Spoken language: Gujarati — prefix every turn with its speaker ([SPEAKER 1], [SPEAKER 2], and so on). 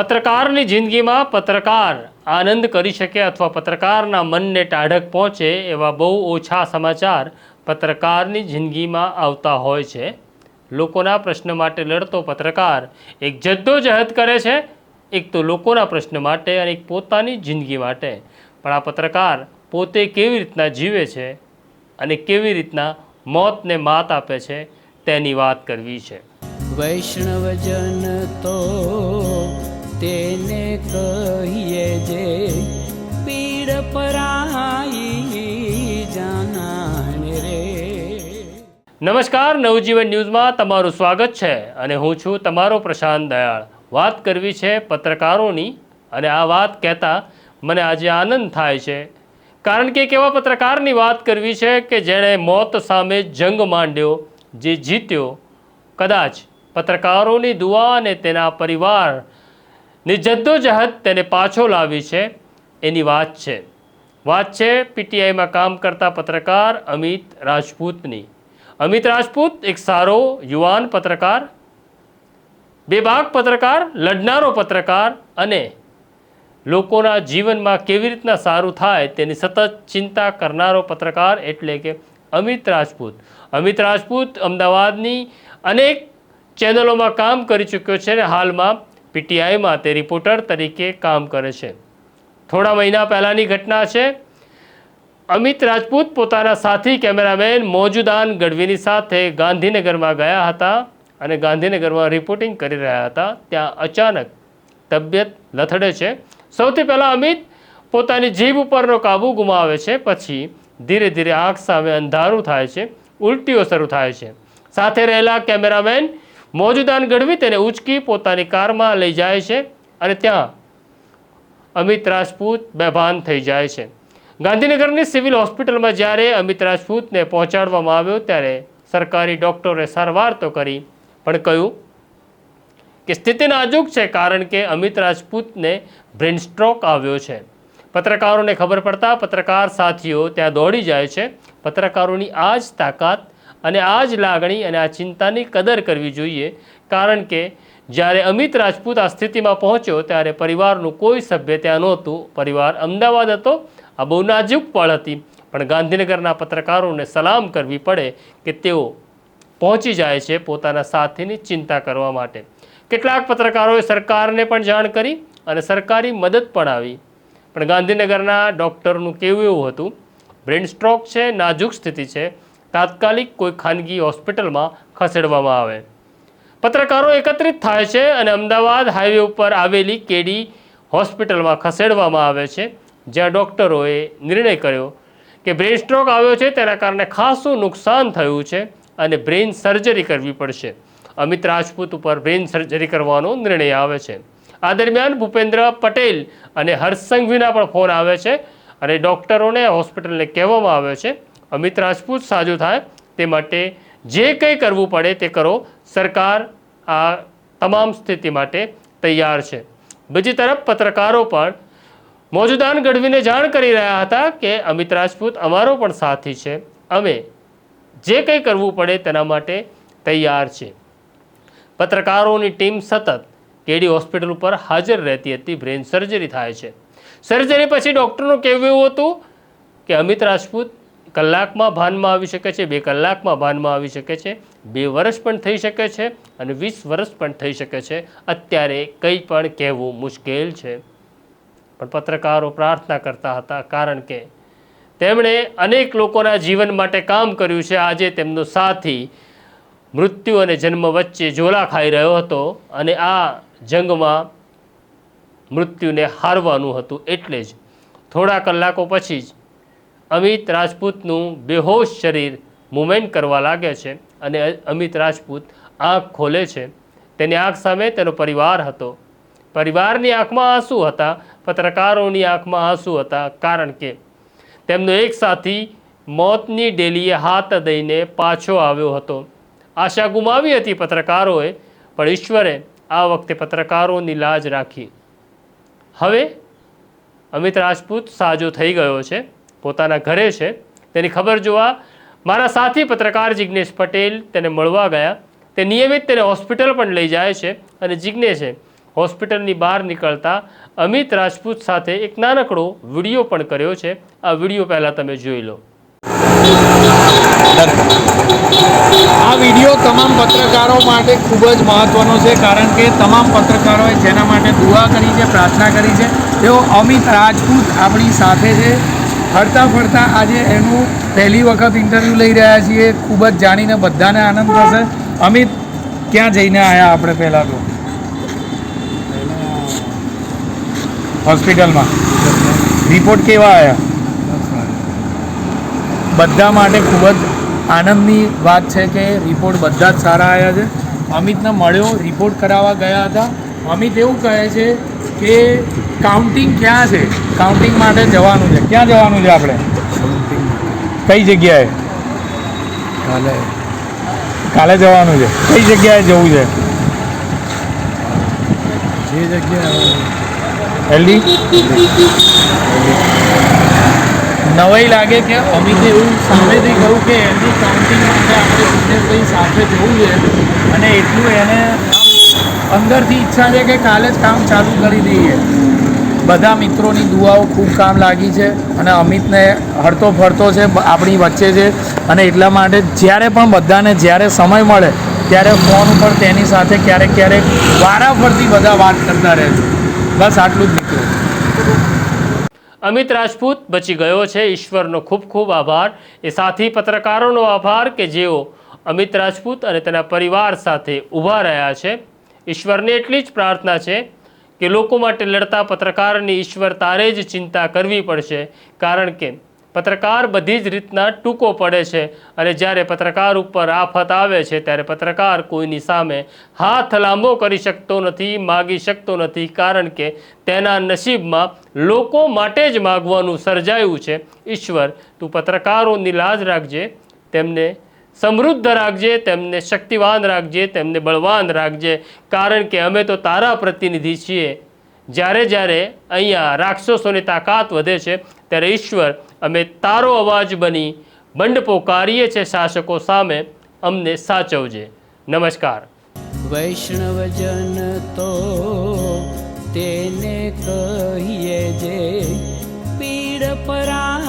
[SPEAKER 1] પત્રકારની જિંદગીમાં પત્રકાર આનંદ કરી શકે અથવા પત્રકારના મનને ટાઢક પહોંચે એવા બહુ ઓછા સમાચાર પત્રકારની જિંદગીમાં આવતા હોય છે. લોકોના પ્રશ્ન માટે લડતો પત્રકાર એક જદ્દોજહદ કરે છે, એક તો લોકોના પ્રશ્ન માટે અને એક પોતાની જિંદગી માટે. પણ આ પત્રકાર પોતે કેવી રીતના જીવે છે અને કેવી રીતના મોતને માત આપે છે તેની વાત કરવી છે.
[SPEAKER 2] વૈષ્ણવજન તો કહીએ જે પીડ પરાઈ જાનાને રે.
[SPEAKER 1] નમસ્કાર, નવજીવન ન્યૂઝમાં તમારું સ્વાગત છે અને હું છું તમારો પ્રશાંત દયાળ. વાત કરવી છે પત્રકારોની અને આ વાત કહેતા મને આજે આનંદ થાય છે. કારણ કે એક એવા પત્રકારની વાત કરવી છે કે જેણે મોત સામે જંગ માંડ્યો, જે જીત્યો. કદાચ પત્રકારોની દુઆ અને તેના પરિવારની જદ્દોજહદ તેને પાછો લાવી છે, એની વાત છે. વાત છે પીટીઆઈમાં કામ કરતા પત્રકાર અમિત રાજપૂતની. અમિત રાજપૂત એક સારો યુવાન પત્રકાર, બેબાક પત્રકાર, લડનારો પત્રકાર અને લોકોના જીવનમાં કેવી રીતના સારું થાય તેની સતત ચિંતા કરનારો પત્રકાર એટલે કે અમિત રાજપૂત. અમિત રાજપૂત અમદાવાદની અનેક ચેનલોમાં કામ કરી ચૂક્યો છે અને હાલમાં પીટીઆઈમાં તે રિપોર્ટર તરીકે કામ કરે છે. થોડા મહિના પહેલાંની ઘટના છે. અમિત રાજપૂત પોતાના સાથી કેમેરામેન મોજુદાન ગઢવીની સાથે ગાંધીનગરમાં ગયા હતા અને ગાંધીનગરમાં રિપોર્ટિંગ કરી રહ્યા હતા. ત્યાં અચાનક તબિયત લથડે છે. સૌથી પહેલાં અમિત પોતાની જીભ ઉપરનો કાબુ ગુમાવે છે. પછી ધીરે ધીરે આંખ સામે અંધારું થાય છે. ઉલટીઓ શરૂ થાય છે. સાથે રહેલા કેમેરામેન મોજુદાન ગઢવી તેને ઉચકી પોતાની કારમાં લઈ જાય છે અને ત્યાં અમિત રાજપૂત બેભાન થઈ જાય છે. ગાંધીનગરની સિવિલ હોસ્પિટલમાં જ્યારે અમિત રાજપૂતને પહોંચાડવામાં આવ્યો ત્યારે સરકારી ડૉક્ટરે સારવાર તો કરી, પણ કહ્યું કે સ્થિતિ નાજુક છે કારણ કે અમિત રાજપૂતને બ્રેન સ્ટ્રોક આવ્યો છે. પત્રકારોને ખબર પડતા પત્રકાર સાથીઓ ત્યાં દોડી જાય છે. પત્રકારોની આ જ તાકાત અને આ જ લાગણી અને આ ચિંતાની કદર કરવી જોઈએ, કારણ કે જ્યારે અમિત રાજપૂત આ સ્થિતિમાં પહોંચ્યો, ત્યારે પરિવારનું કોઈ સભ્ય ત્યાં નહોતું. પરિવાર અમદાવાદ હતો, આ બહુ નાજુક પળ હતી. પણ ગાંધીનગરના પત્રકારોને સલામ કરવી પડે કે તેઓ પહોંચી જાય છે પોતાના સાથીની ચિંતા કરવા માટે. કેટલાક પત્રકારોએ સરકારને પણ જાણ કરી અને સરકારી મદદ પણ આવી. પણ ગાંધીનગરના ડૉક્ટરનું કેવું એવું હતું? બ્રેન સ્ટ્રોક છે, નાજુક સ્થિતિ છે. તાત્કાલિક કોઈ ખાનગી હોસ્પિટલમાં ખસેડવામાં આવે. પત્રકારો એકત્રિત થાય છે અને અમદાવાદ હાઈવે ઉપર આવેલી કેડી હોસ્પિટલમાં ખસેડવામાં આવે છે, જ્યાં ડૉક્ટરોએ નિર્ણય કર્યો કે બ્રેન સ્ટ્રોક આવ્યો છે તેના કારણે ખાસું નુકસાન થયું છે અને બ્રેઇન સર્જરી કરવી પડશે. અમિત રાજપૂત ઉપર બ્રેન સર્જરી કરવાનો નિર્ણય આવે છે. આ દરમિયાન ભૂપેન્દ્ર પટેલ અને હર્ષ સંઘવીના પણ ફોન આવે છે અને ડૉક્ટરોને હોસ્પિટલને કહેવામાં આવે છે અમિત રાજપૂત સાજું થાય તે માટે જે કંઈ કરવું પડે તે કરો. સરકાર આ તમામ સ્થિતિ માટે તૈયાર છે. બીજી તરફ પત્રકારો પણ મોજુદાન ગઢવીને જાણ કરી રહ્યા હતા કે અમિત રાજપૂત અમારો પણ સાથી છે. અમે જે કંઈ કરવું પડે તેના માટે તૈયાર છે. પત્રકારોની ટીમ સતત કેડી હોસ્પિટલ ઉપર હાજર રહેતી હતી. બ્રેન સર્જરી થાય છે. સર્જરી પછી ડૉક્ટરનું કહેવું હતું કે અમિત રાજપૂત કલાકમાં ભાનમાં આવી શકે છે, બે કલાકમાં ભાનમાં આવી શકે છે, બે વર્ષ પણ થઈ શકે છે અને વીસ વર્ષ પણ થઈ શકે છે. અત્યારે કંઈ પણ કહેવું મુશ્કેલ છે. પણ પત્રકારો પ્રાર્થના કરતા હતા કારણ કે તેમણે અનેક લોકોના જીવન માટે કામ કર્યું છે. આજે તેમનો સાથી મૃત્યુ અને જન્મ વચ્ચે ઝોલા ખાઈ રહ્યો હતો અને આ જંગમાં મૃત્યુને હારવાનું હતું એટલે જ થોડા કલાકો પછી જ અમિત રાજપૂતનું બેહોશ શરીર મુમેન્ટ કરવા લાગે છે અને અમિત રાજપૂત આંખ ખોલે છે. તેની આંખ સામે તેનો પરિવાર હતો. પરિવારની આંખમાં આંસુ હતા, પત્રકારોની આંખમાં આંસુ હતા, કારણ કે તેમનો એક સાથી મોતની ડેલીએ હાથ દઈને પાછો આવ્યો હતો. આશા ગુમાવી હતી પત્રકારોએ, પણ ઈશ્વરે આ વખતે પત્રકારોની લાજ રાખી. હવે અમિત રાજપૂત સાજો થઈ ગયો છે. પોતાના ઘરે છે. તેની ખબર જોવા મારા સાથી પત્રકાર જિજ્ઞેશ પટેલ તેને મળવા ગયા. તે નિયમિત તેને હોસ્પિટલ પણ લઈ જાય છે અને જિજ્ઞેશે હોસ્પિટલની બહાર નીકળતા અમિત રાજપૂત સાથે એક નાનકડો વીડિયો પણ કર્યો છે. આ વીડિયો પહેલાં તમે જોઈ લો.
[SPEAKER 3] આ વીડિયો તમામ પત્રકારો માટે ખૂબ જ મહત્વનો છે કારણ કે તમામ પત્રકારોએ જેના માટે દુઆ કરી છે, પ્રાર્થના કરી છે. તેઓ અમિત રાજપૂત આપણી સાથે છે. ફરતા ફરતા આજે એનું પહેલી વખત ઇન્ટરવ્યૂ લઈ રહ્યા છીએ. ખૂબ જ જાણીને બધાને આનંદ થશે. અમિત, ક્યાં જઈને આવ્યા આપણે પહેલાં તો? હોસ્પિટલમાં રિપોર્ટ કેવા આવ્યા બધા માટે ખૂબ જ આનંદની વાત છે કે રિપોર્ટ બધા જ સારા આવ્યા છે. અમિતને મળ્યો રિપોર્ટ કરાવવા ગયા હતા. અમિત એવું કહે છે કે કાઉન્ટિંગ ક્યાં છે? કાઉન્ટિંગ માટે જવાનું છે. ક્યાં જવાનું છે આપણે? કઈ જગ્યાએ?
[SPEAKER 2] કાલે.
[SPEAKER 3] કાલે જવાનું છે. કઈ જગ્યાએ જવું છે?
[SPEAKER 2] જે જગ્યાએ
[SPEAKER 3] એલડી નવાઈ લાગે કે અમિતે એવું સામેથી કહ્યું કે એની કાઉન્ટિંગ માટે આપણે દિનેશભાઈ સાથે જવું છે. અને એટલું એને અંદરથી ઈચ્છા છે કે કાલે જ કામ ચાલુ કરી દઈએ. બધા મિત્રોની દુઆઓ ખૂબ કામ લાગી છે અને અમિતને હરતો ફરતો છે આપણી વચ્ચે છે અને એટલા માટે જ્યારે પણ બધાને જ્યારે સમય મળે ત્યારે ફોન ઉપર તેની સાથે ક્યારેક ક્યારેક વારાફરતી બધા વાત કરતા રહે છે. બસ આટલું જ મિત્રો.
[SPEAKER 1] અમિત રાજપૂત બચી ગયો છે. ઈશ્વરનો ખૂબ ખૂબ આભાર. એ સાથી પત્રકારોનો આભાર કે જેઓ અમિત રાજપૂત અને તેના પરિવાર સાથે ઊભા રહ્યા છે. ઈશ્વરને એટલી જ પ્રાર્થના છે કે લોકો માટે લડતા પત્રકારની ઈશ્વર તારે જ ચિંતા કરવી પડશે. કારણ કે પત્રકાર બધી જ રીતના ટૂંકો પડે છે અને જ્યારે પત્રકાર ઉપર આફત આવે છે ત્યારે પત્રકાર કોઈની સામે હાથ લાંબો કરી શકતો નથી, માગી શકતો નથી. કારણ કે તેના નસીબમાં લોકો માટે જ માગવાનું સર્જાયું છે. ઈશ્વર, તું પત્રકારોની લાજ રાખજે. તેમને સમૃદ્ધ રાખજે, તેમને શક્તિવાન રાખજે, તેમને બળવાન રાખજે. કારણ કે અમે તો તારા પ્રતિનિધિ છીએ. જ્યારે જ્યારે અહીંયા રાક્ષસોની તાકાત વધે છે, ત્યારે ઈશ્વર અમે તારો અવાજ બની બંડ પોકારીએ છે શાસકો સામે, અમને સાચવજે. નમસ્કાર.
[SPEAKER 2] વૈષ્ણવજન તો તેને કહીએ જે, પીડ પરા